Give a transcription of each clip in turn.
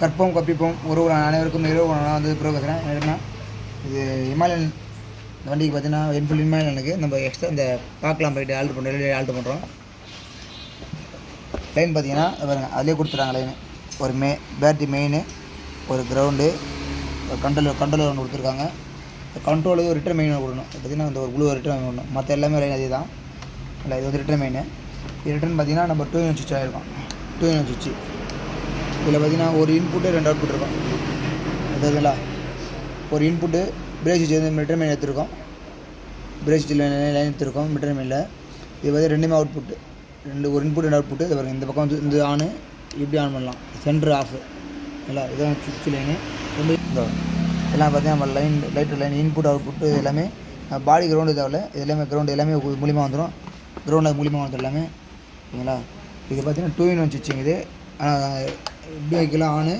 கற்பம் கற்பிப்போம். ஒரு ஒரு அனைவருக்கும் இரவு ஒன்றா வந்து ப்ரோ பேசுகிறேன் என்னன்னா இது இமாலயன் இந்த வண்டிக்கு பார்த்தீங்கன்னா என்ஃபுல் இமாலயனுக்கு நம்ம எக்ஸ்ட்ரா இந்த பார்க்கலாம் போயிட்டு ஆல்ட்ரு பண்ணுறோம் ஆல்ட்ரு பண்ணுறோம் லைன் பார்த்தீங்கன்னா இதை அதிலே கொடுத்துட்றாங்க லைன் ஒரு மே பேட்டரி மெயின் ஒரு கிரவுண்டு ஒரு கண்ட்ரோலர் கண்ட்ரோலர் ஒன்று கொடுத்துருக்காங்க. இந்த ஒரு ரிட்டர்ன் மெயின் கொடுக்கணும். பார்த்தீங்கன்னா அந்த ஒரு ப்ளூ ரிட்டர்ன் மெயின் ஒன்று மற்ற எல்லாமே லைன் அதே தான் இல்லை இது வந்து ரிட்டர்ன் மெயின் இது ரிட்டர்ன் பார்த்தீங்கன்னா நம்ம டூ யூனிட் சுவிட்ச் ஆகிருக்கும் டூ யூனிட் சுவிட்ச்சு இதில் பார்த்தீங்கன்னா ஒரு இன்புட்டு ரெண்டு அவுட்புட் இருக்கும். இதுங்களா ஒரு இன்புட்டு பிரேக் சுவிட்ச் வந்து மிட்டர் மெயின் எடுத்துருக்கோம் பிரேக் சுவிட்ச் லைன் எடுத்துருக்கோம் மிட்டர் மெயினில் இது வந்து ரெண்டுமே அவுட்புட்டு ரெண்டு ஒரு இன்புட் ரெண்டு அவுட்புட்டு இது இந்த பக்கம் வந்து இந்த ஆனு இப்படி ஆன் பண்ணலாம். சென்ட்ரு ஆஃப் இல்லை இதுதான் சுவிட்ச் லைனு ரெண்டு இந்த எல்லாம் பார்த்தீங்கன்னா நம்ம line light line input output எல்லாமே பாடி கிரவுண்டு தேவையில்ல. இது எல்லாமே கிரவுண்டு எல்லாமே மூலியமாக வந்துடும் கிரவுண்டில் மூலியமாக வந்துடும் எல்லாமே. ஓகேங்களா இது பார்த்தீங்கன்னா டூ இன் ஒன் சுவிட்சிங் இது. ஆனால் இப்படி வைக்கலாம் ஆனு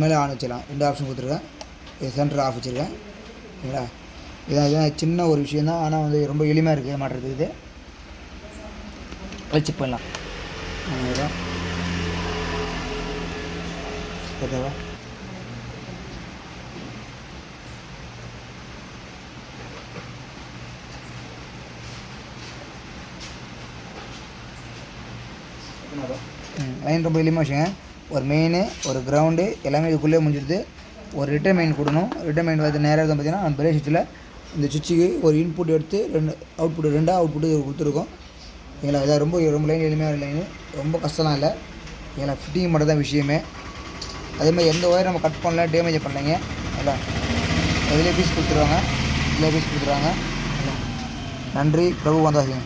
மேலே ஆன் வச்சிடலாம். ரெண்டு ஆப்ஷன் கொடுத்துருக்கேன். இது சென்டர் ஆஃப் வச்சுருக்கேன். சரிங்களா? இதான் இதான் சின்ன ஒரு விஷயம் தான் ஆனால் வந்து ரொம்ப எளிமையாக இருக்குது மாட்டுறதுக்கு இது. அதை பண்ணலாம் ஓகேவா லைன் ரொம்ப எளிமையாக வச்சுங்க ஒரு மெயின் ஒரு கிரவுண்டு எல்லாமே இதுக்குள்ளே முடிஞ்சிடுது. ஒரு ரிட்டர் மெயின் கொடுக்கணும். ரிட்டர் மெயின் வந்து நேராக தான் பார்த்தீங்கன்னா பெரிய சுவிட்சில் இந்த சுவிட்சுக்கு ஒரு இன்புட் எடுத்து ரெண்டு அவுட்புட் ரெண்டாக அவுட்புட்டு கொடுத்துருக்கோம். எங்களை இதாக ரொம்ப ரொம்ப லைன் எளிமையான லைனு ரொம்ப கஷ்டம்லாம் இல்லை. எங்களை ஃபிட்டிங் மட்டும் தான் விஷயமே. அதே மாதிரி எந்த ஒயர் நம்ம கட் பண்ணல டேமேஜ் பண்ணலைங்க. இல்லை இதிலே பீஸ் கொடுத்துருவாங்க. இதிலே பீஸ் கொடுத்துருவாங்க. நன்றி. பிரபு வந்தாசிங்க